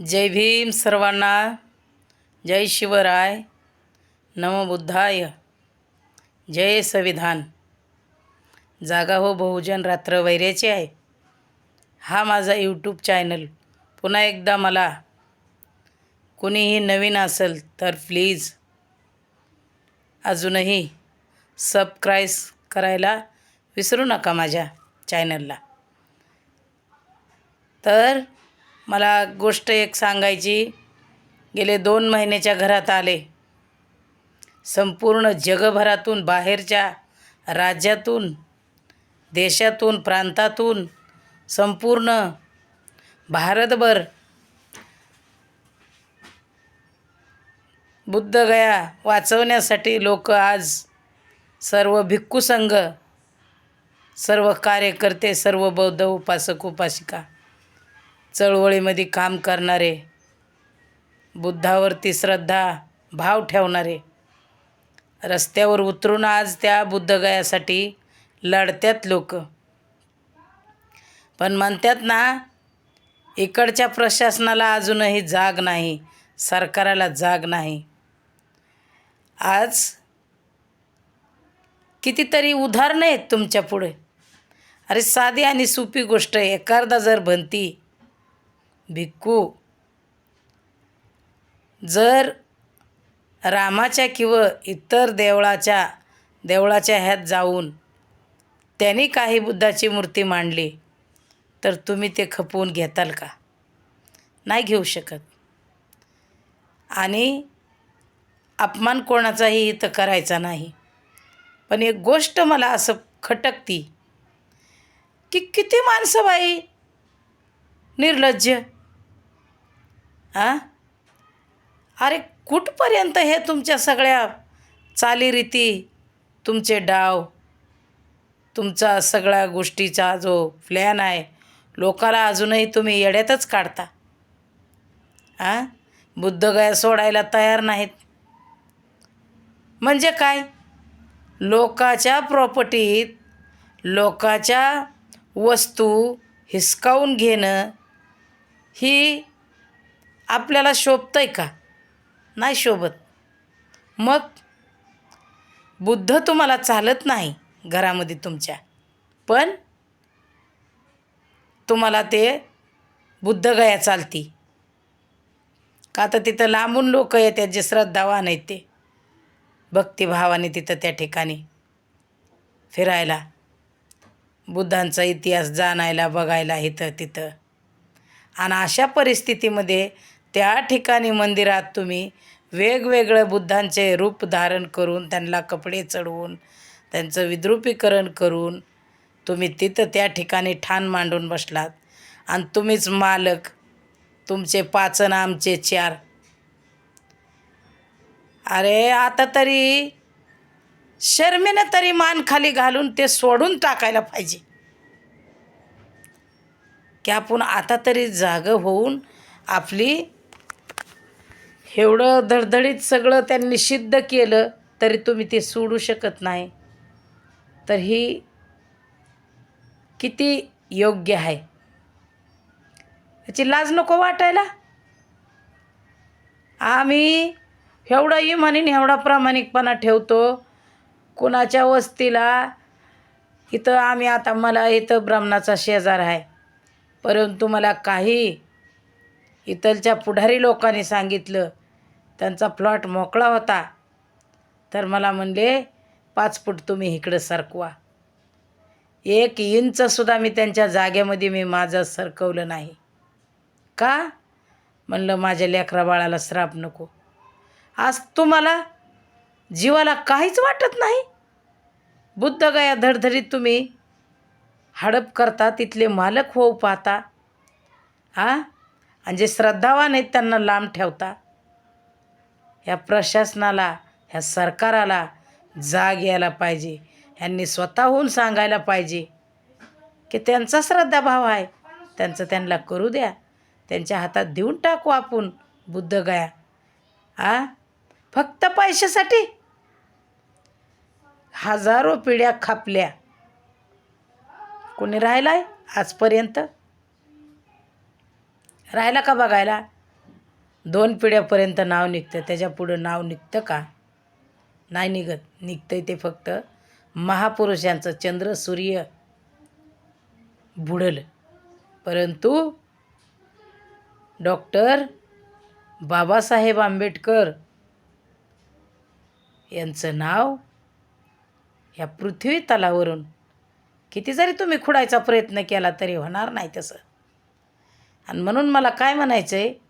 जय भीम सर्वांना. जय शिवराय. नमबुद्धाय जय संविधान. जागा हो बहुजन रात्र वैऱ्याची आहे. हा माझा यूट्यूब चॅनल पुन्हा एकदा मला कुणीही नवीन असेल तर प्लीज अजूनही सबस्क्राईब करायला विसरू नका माझ्या चॅनलला तर मला गोष्ट एक सांगायची. गेले दोन महिन्याच्या घरात आले. संपूर्ण जगभरातून बाहेरच्या राज्यातून देशातून प्रांतातून संपूर्ण भारतभर बुद्धगया वाचवण्यासाठी लोक आज सर्व भिक्खू संघ सर्व कार्यकर्ते सर्व बौद्ध उपासक उपासिका चळवळीमध्ये काम करणारे बुद्धावरती श्रद्धा भाव ठेवणारे. रस्त्यावर उतरून आज त्या बुद्धगयासाठी लढत्यात लोक. पण म्हणतात ना इकडच्या प्रशासनाला अजूनही जाग नाही सरकाराला जाग नाही. आज कितीतरी उदाहरणं आहेत तुमच्यापुढे. अरे साधी आणि सोपी गोष्ट आहे एखादा जर बनती भिक्खू. जर रामाच्या किंवा इतर देवळाच्या देवळाच्या ह्यात जाऊन त्यांनी काही बुद्धाची मूर्ती मांडली तर तुम्ही ते खपवून घेताल का? नाही घेऊ शकत. आणि अपमान कोणाचाही इथं करायचा नाही. पण एक गोष्ट मला असं खटकती की किती माणसं बाई निर्लज्ज. हां? अरे कुठपर्यंत हे तुमच्या सगळ्या चालीरीती तुमचे डाव तुमचा सगळ्या गोष्टीचा जो प्लॅन आहे लोकाला अजूनही तुम्ही येड्यातच काढता. हां? बुद्धगया सोडायला तयार नाहीत. म्हणजे काय? लोकाच्या प्रॉपर्टीत लोकाच्या वस्तू हिसकावून घेणं ही आपल्याला शोभतं आहे का? नाही शोभत. मग? बुद्ध तुम्हाला चालत नाही घरामध्ये तुमच्या. पण तुम्हाला ते बुद्धगया चालती. का तर तिथं लांबून लोक येतात जे श्रद्धावान आहेत ते. भक्तिभावाने तिथं त्या ठिकाणी फिरायला. बुद्धांचा इतिहास जाणायला बघायला इथं तिथं आणि अशा परिस्थितीमध्ये त्या ठिकाणी मंदिरात तुम्ही वेगवेगळं बुद्धांचे रूप धारण करून त्यांना कपडे चढवून त्यांचं विद्रुपीकरण करून तुम्ही तिथं त्या ठिकाणी ठाण मांडून बसलात. आणि तुम्हीच मालक तुमचे पाच आमचे चार. अरे आता तरी शर्मेनं तरी मान खाली घालून ते सोडून टाकायला पाहिजे. की आपण आता तरी जागं होऊन आपली एवढं धडधडीत सगळं त्यांनी सिद्ध केलं तरी तुम्ही ते सोडू शकत नाही. तर ही किती योग्य आहे. याची लाज नको वाटायला. आम्ही एवढा इमानीन एवढा प्रामाणिकपणा ठेवतो कुणाच्या वस्तीला इथं आम्ही आता मला इथं ब्राह्मणाचा शेजार आहे. परंतु मला काही इथलच्या पुढारी लोकांनी सांगितलं त्यांचा प्लॉट मोकळा होता. तर मला म्हणले पाच फूट तुम्ही इकडं सरकवा. एक इंचसुद्धा मी त्यांच्या जागेमध्ये मी माझं सरकवलं नाही. का? म्हणलं माझ्या लेकरा बाळाला श्राप नको. आज तुम्हाला जीवाला काहीच वाटत नाही. बुद्धगया धडधडीत तुम्ही हडप करता तिथले मालक होऊ पाहता हा आणि जे श्रद्धावान आहेत त्यांना लांब ठेवता. ह्या प्रशासनाला ह्या सरकाराला जाग यायला पाहिजे. ह्यांनी स्वतःहून सांगायला पाहिजे की त्यांचा श्रद्धाभाव आहे. त्यांचं त्यांना करू द्या. त्यांच्या हातात देऊन टाकू आपण बुद्ध गया. आ? फक्त पैशासाठी? हजारो पिढ्या खापल्या. कोणी राहिला आहे आजपर्यंत? राहिला का बघायला? दोन पिढ्यापर्यंत नाव निघतं त्याच्या पुढं नाव निघतं का? नाही निघत. निघतंय ते फक्त महापुरुषांचं चंद्र सूर्य बुडलं. परंतु डॉक्टर बाबासाहेब आंबेडकर यांचं नाव ह्या पृथ्वी तलावरून किती जरी तुम्ही खुडायचा प्रयत्न केला तरी होणार नाही तसं. आणि म्हणून मला काय म्हणायचं आहे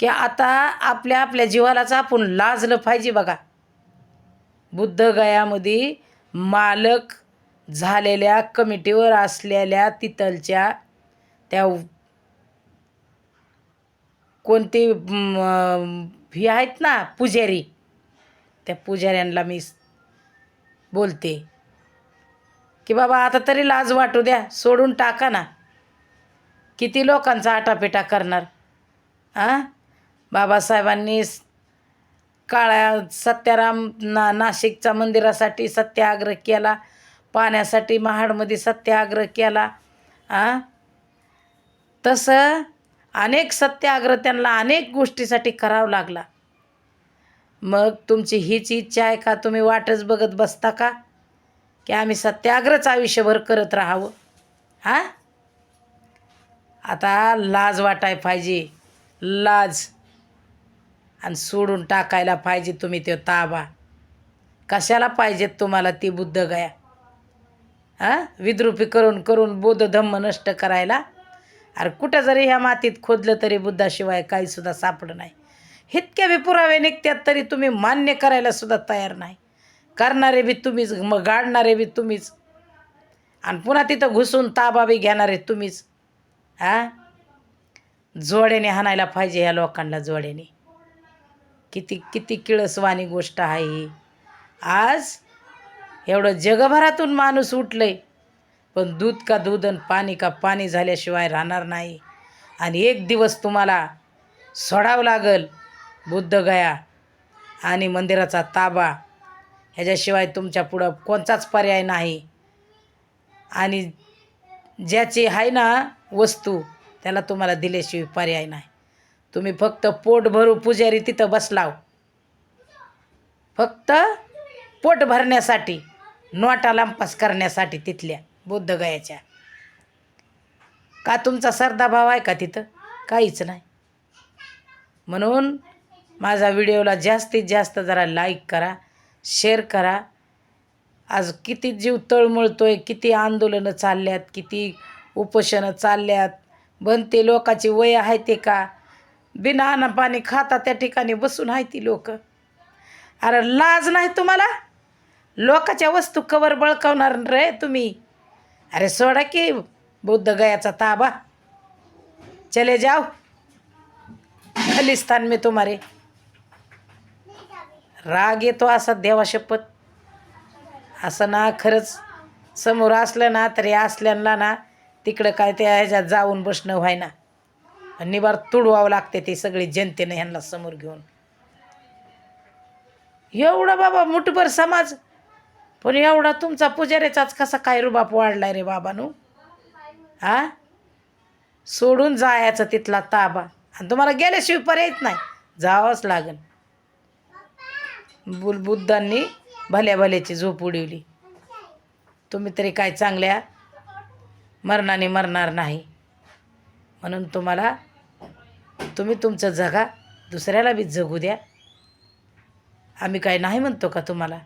की आता आपल्या आपल्या जीवालाच आपण लाजलं पाहिजे बघा. बुद्धगयामध्ये मालक झालेल्या कमिटीवर असलेल्या तिथलच्या त्या कोणते ही हे आहेत ना पुजारी. त्या पुजाऱ्यांना मी बोलते की बाबा आता तरी लाज वाटू द्या सोडून टाका ना. किती लोकांचा आटापिटा करणार? आ? बाबासाहेबांनी काळ्या सत्याराम ना नाशिकचा मंदिरासाठी सत्याग्रह केला. पाण्यासाठी महाडमध्ये सत्याग्रह केला. आ? तसं अनेक सत्याग्रह त्यांना अनेक गोष्टीसाठी करावं लागला. मग तुमची हीच इच्छा आहे का? तुम्ही वाटच बघत बसता का? की आम्ही सत्याग्रहच आयुष्यभर करत राहावं. हां आता लाज वाटाय पाहिजे. लाज. आणि सोडून टाकायला पाहिजे तुम्ही तो ताबा. कशाला पाहिजेत तुम्हाला ती बुद्ध गया? हां? विद्रुपी करून करून बोधधम्म धम्म नष्ट करायला? अरे कुठं जरी ह्या मातीत खोदलं तरी बुद्धाशिवाय काहीसुद्धा सापडं नाही. इतक्या बी पुरावे निघतात तरी तुम्ही मान्य करायला सुद्धा तयार नाही. करणारे बी तुम्हीच मग गाडणारे बी तुम्हीच. आणि पुन्हा तिथं घुसून ताबा बी घेणारे तुम्हीच. हां? जोड्याने हाणायला पाहिजे ह्या लोकांना जोड्याने. किती किती किळसवाणी गोष्ट आहे ही. आज एवढं जगभरातून माणूस उठलंय पण दूध का दूध आणि पाणी का पाणी झाल्याशिवाय राहणार नाही. आणि एक दिवस तुम्हाला सोडावं लागल बुद्धगया आणि मंदिराचा ताबा. ह्याच्याशिवाय तुमच्या पुढं कोणताच पर्याय नाही. आणि ज्याची आहे ना वस्तू त्याला तुम्हाला दिल्याशिवाय पर्याय नाही. तुम्ही फक्त पोट भरू पुजारी तिथं बसलाव. फक्त पोट भरण्यासाठी नोटा लांपास करण्यासाठी तिथल्या बुद्धगयाच्या का तुमचा सरदा भाव आहे का तिथं? काहीच नाही. म्हणून माझा व्हिडिओला जास्तीत जास्त जरा लाईक करा शेअर करा. आज किती जीव तळमळतो आहे किती आंदोलनं चालल्यात किती उपोषणं चालल्यात. बनते लोकाची वय आहे ते का? बिना अन्न पाणी खाता त्या ठिकाणी बसून आहे ती लोक. अरे लाज नाही तुम्हाला? लोकाच्या वस्तू कवर बळकावणार रे तुम्ही. अरे सोडा की बुद्ध गयाचा ताबा. चले जाओ. खलिस्तान मी तुम्हारे. राग येतो असा देवा शपथ. असं ना खरंच. समोर असलं ना तरी असल्यांना ना तिकडं काय त्या ह्याच्यात जाऊन बसणं व्हाय ना आणि निवार तुडवावं लागते ते सगळी जनतेनं ह्यांना समोर घेऊन. एवढा बाबा मुठभर समाज. पण एवढा तुमचा पुजाऱ्याचाच कसा काय रुबाब वाढलाय रे बाबानू? हा? सोडून जायचं तिथला ताबा. आणि तुम्हाला गेल्याशिवाय पर्यायच नाही. जावंच लागन. बुल बुद्धांनी भल्या भल्याची झोप उडवली. तुम्ही तरी काय चांगल्या मरणाने मरणार नाही. म्हणून तुम्हाला तुम्ही तुमचं जगा दुसऱ्याला बी जगू द्या. आम्ही काय नाही म्हणतो का तुम्हाला?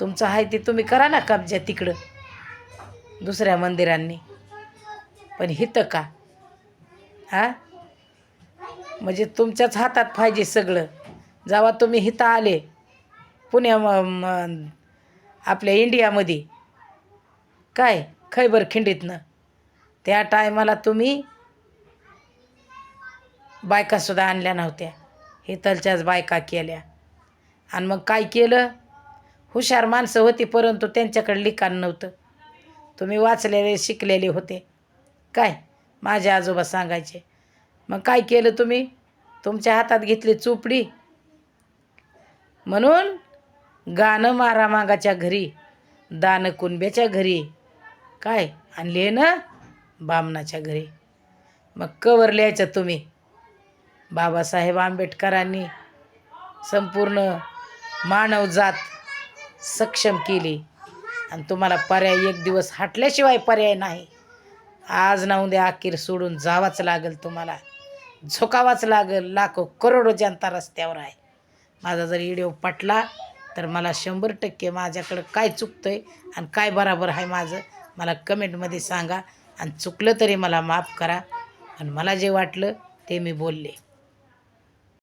तुमचं आहे ते तुम्ही करा ना कब्जा तिकडं दुसऱ्या मंदिरांनी. पण हितं का? हा? म्हणजे तुमच्याच हातात पाहिजे सगळं. जेव्हा तुम्ही हिथं आले पुण्या म- आपल्या इंडियामध्ये. काय? खैबर खिंडीतनं. त्या टायमाला तुम्ही बायकासुद्धा आणल्या नव्हत्या. हितलच्याच बायका केल्या. आणि मग काय केलं? हुशार माणसं होती परंतु त्यांच्याकडे लिखाण नव्हतं. तुम्ही वाचलेले शिकलेले होते. काय? माझे आजोबा सांगायचे. मग काय केलं तुम्ही? तुमच्या हातात घेतली चोपडी. म्हणून गाणं मारामागाच्या घरी दान कुणब्याच्या घरी. काय? आणले ना बामणाच्या घरी. मग कवर लिहायचं तुम्ही. बाबासाहेब आंबेडकरांनी संपूर्ण मानवजात सक्षम केली. आणि तुम्हाला पर्याय एक दिवस हटल्याशिवाय पर्याय नाही. आज ना उद्या अखेर सोडून जावाच लागेल तुम्हाला. झोकावाच लागेल. लाखो करोडो जनता रस्त्यावर आहे. माझा जर व्हिडिओ पटला तर मला शंभर टक्के माझ्याकडं काय चुकतं आहे आणि काय बराबर आहे माझं मला कमेंटमध्ये सांगा. आणि चुकलं तरी मला माफ करा. आणि मला जे वाटलं ते मी बोलले.